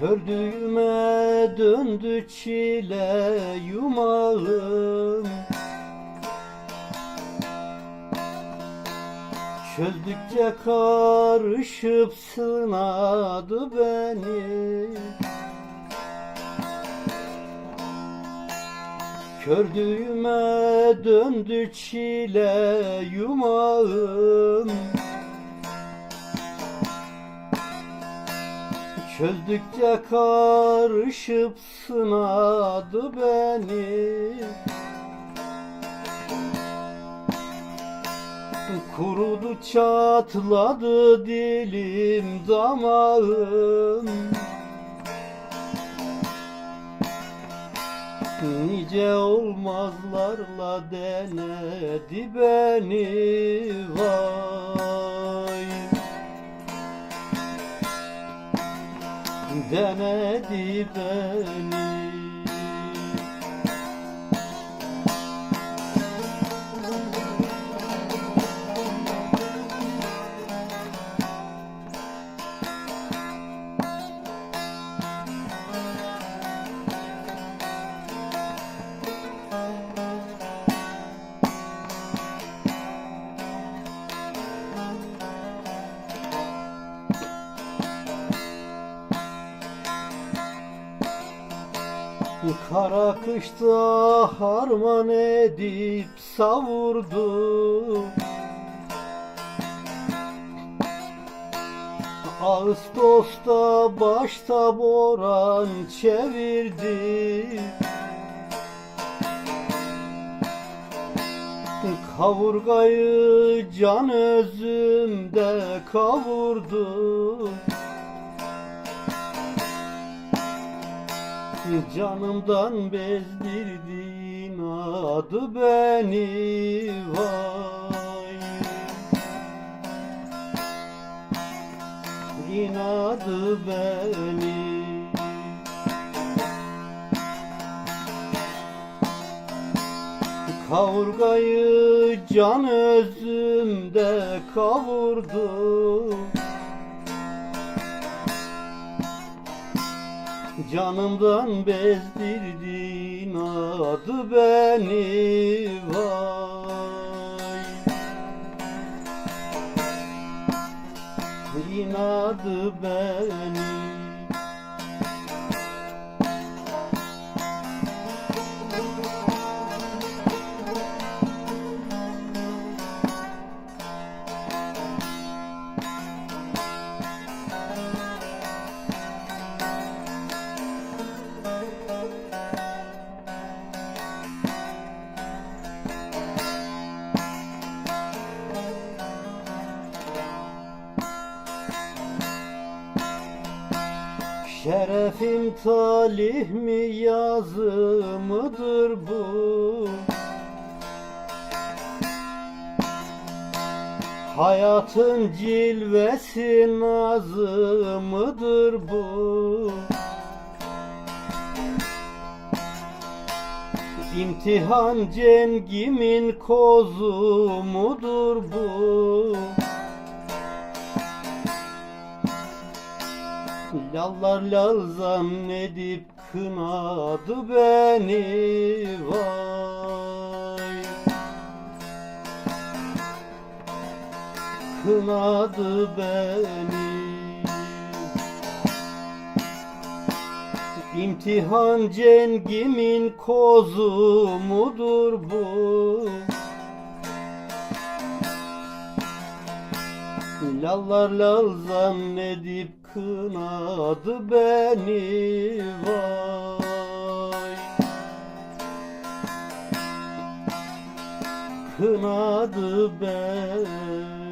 Kördüğüme döndü çile yumağım. Çözdükçe karışıp sınadı beni. Kördüğüme döndü çile yumağım Çözdükçe karışıp sınadı beni. Kurudu çatladı dilim damağım. Nice olmazlarla denedi beni vay denedi beni Kara kışta harman edip savurdu. Ağustos'ta başta boran çevirdi. Kavurgayı can özümde kavurdu Canımdan bezdirdin adı beni vay. İnadı beni. Kavurgayı can özümde kavurdu Canımdan bezdirdin adı beni vay. İnadı beni Şerefim talih mi yazı mıdır bu? Hayatın cilvesi nazı mıdır bu? İmtihan cengimin kozu mudur bu? Lallar lal zannedip kınadı beni vay Kınadı beni İmtihan cengimin kozu mudur bu? Lallar lal zannedip kınadı beni vay. Kınadı beni